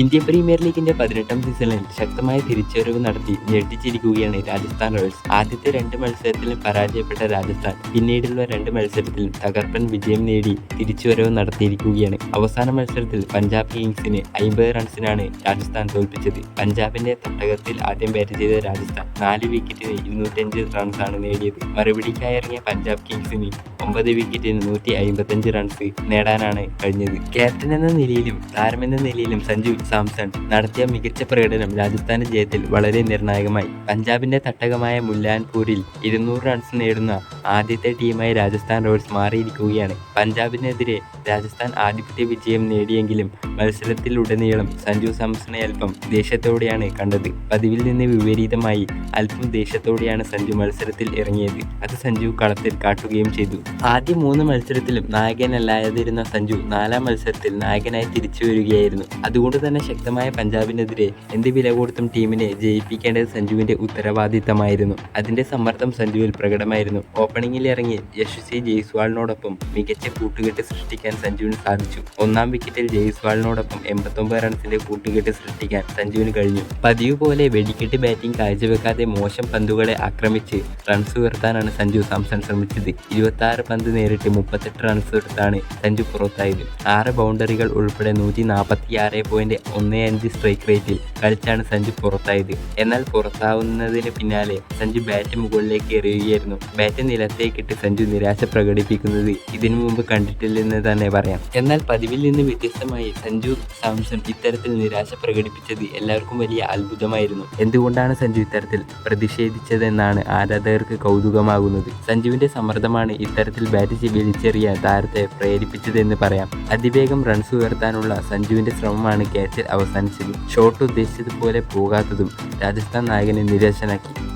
Indian premier ലീഗിന്റെ പതിനെട്ടാം സീസണിൽ ശക്തമായ തിരിച്ചുവരവ് നടത്തി ഞെട്ടിച്ചിരിക്കുകയാണ് രാജസ്ഥാൻ റോയൽസ്. ആദ്യത്തെ രണ്ട് മത്സരത്തിലും പരാജയപ്പെട്ട രാജസ്ഥാൻ പിന്നീടുള്ള രണ്ട് മത്സരത്തിലും തകർപ്പൻ വിജയം നേടി തിരിച്ചുവരവ് നടത്തിയിരിക്കുകയാണ്. അവസാന മത്സരത്തിൽ പഞ്ചാബ് കിങ്സിന് അമ്പത് റൺസിനാണ് രാജസ്ഥാൻ തോൽപ്പിച്ചത്. പഞ്ചാബിന്റെ തട്ടകത്തിൽ ആദ്യം ബാറ്റ് ചെയ്ത രാജസ്ഥാൻ നാല് വിക്കറ്റിന് ഇരുന്നൂറ്റഞ്ച് റൺസാണ് നേടിയത്. മറുപടിക്കായി ഇറങ്ങിയ പഞ്ചാബ് കിങ്സിന് ഒമ്പത് വിക്കറ്റിന് നൂറ്റി അമ്പത്തഞ്ച് റൺസ് നേടാനാണ് കഴിഞ്ഞത്. ക്യാപ്റ്റൻ എന്ന നിലയിലും താരമെന്ന നിലയിലും സഞ്ജു സാംസൺ നടത്തിയ മികച്ച പ്രകടനം രാജസ്ഥാന്റെ ജയത്തിൽ വളരെ നിർണായകമായി. പഞ്ചാബിന്റെ തട്ടകമായ മുല്ലാൻപൂരിൽ ഇരുന്നൂറ് റൺസ് നേടുന്ന ആദ്യത്തെ ടീമായി രാജസ്ഥാൻ റോയൽസ് മാറിയിരിക്കുകയാണ്. പഞ്ചാബിനെതിരെ രാജസ്ഥാൻ ആധിപത്യ വിജയം നേടിയെങ്കിലും മത്സരത്തിലുടനീളം സഞ്ജു സാംസണെ അല്പം ദേഷ്യത്തോടെയാണ് കണ്ടത്. പതിവിൽ നിന്ന് വിപരീതമായി അല്പം ദേഷ്യത്തോടെയാണ് സഞ്ജു മത്സരത്തിൽ ഇറങ്ങിയത്. അത് സഞ്ജു കളത്തിൽ കാട്ടുകയും ചെയ്തു. ആദ്യ മൂന്ന് മത്സരത്തിലും നായകനല്ലാതിരുന്ന സഞ്ജു നാലാം മത്സരത്തിൽ നായകനായി തിരിച്ചു വരികയായിരുന്നു. അതുകൊണ്ട് തന്നെ ശക്തമായ പഞ്ചാബിനെതിരെ എന്ത് വില കൊടുത്തും ടീമിനെ ജയിപ്പിക്കേണ്ടത് സഞ്ജുവിന്റെ ഉത്തരവാദിത്തമായിരുന്നു. അതിന്റെ സമ്മർദ്ദം സഞ്ജുവിൽ പ്രകടമായിരുന്നു. ഓപ്പണിംഗിൽ ഇറങ്ങി യശസ്വി ജയ്സ്വാളിനോടൊപ്പം മികച്ച കൂട്ടുകെട്ട് സൃഷ്ടിക്കാൻ സഞ്ജുവിന് സാധിച്ചു. ഒന്നാം വിക്കറ്റിൽ ജയ്സ്വാളിനോടൊപ്പം എൺപത്തൊമ്പത് റൺസിന്റെ കൂട്ടുകെട്ട് സൃഷ്ടിക്കാൻ സഞ്ജുവിന് കഴിഞ്ഞു. പതിവ് പോലെ വെടിക്കെട്ട് ബാറ്റിംഗ് കാഴ്ചവെക്കാതെ മോശം പന്തുകളെ ആക്രമിച്ച് റൺസ് ഉയർത്താനാണ് സഞ്ജു സാംസൺ ശ്രമിച്ചത്. ഇരുപത്തി ആറ് പന്ത് നേരിട്ട് മുപ്പത്തെട്ട് റൺസ് എടുത്താണ് സഞ്ജു പുറത്തായത്. ആറ് ബൗണ്ടറികൾ ഉൾപ്പെടെ നൂറ്റി നാൽപ്പത്തി ആറ് പോയിന്റ് ഒന്ന് അഞ്ച് സ്ട്രൈക്ക് റേറ്റിൽ കളിച്ചാണ് സഞ്ജു പുറത്തായത്. എന്നാൽ പുറത്താവുന്നതിന് പിന്നാലെ സഞ്ജു ബാറ്റ് മുകളിലേക്ക് എറിയുകയായിരുന്നു. ബാറ്റ് നിലത്തേക്കിട്ട് സഞ്ജു നിരാശ പ്രകടിപ്പിക്കുന്നത് ഇതിനു മുമ്പ് കണ്ടിട്ടില്ലെന്ന് തന്നെ പറയാം. എന്നാൽ പതിവിൽ നിന്ന് വ്യത്യസ്തമായി സഞ്ജു സാംസൺ ഇത്തരത്തിൽ നിരാശ പ്രകടിപ്പിച്ചത് എല്ലാവർക്കും വലിയ അത്ഭുതമായിരുന്നു. എന്തുകൊണ്ടാണ് സഞ്ജു ഇത്തരത്തിൽ പ്രതിഷേധിച്ചതെന്നാണ് ആരാധകർക്ക് കൗതുകമാകുന്നത്? സഞ്ജുവിന്റെ സമ്മർദ്ദമാണ് ഇത്തരത്തിൽ ബാറ്റ് വലിച്ചെറിയാൻ താരത്തെ പ്രേരിപ്പിച്ചതെന്ന് പറയാം. അതിവേഗം റൺസ് ഉയർത്താനുള്ള സഞ്ജുവിന്റെ ശ്രമമാണ് ക്യാച്ചിൽ അവസാനിച്ചത്. ഷോട്ട് ഉദ്ദേശിച്ചതുപോലെ പോകാത്തതും രാജസ്ഥാൻ നായകനെ നിരാശനാക്കി.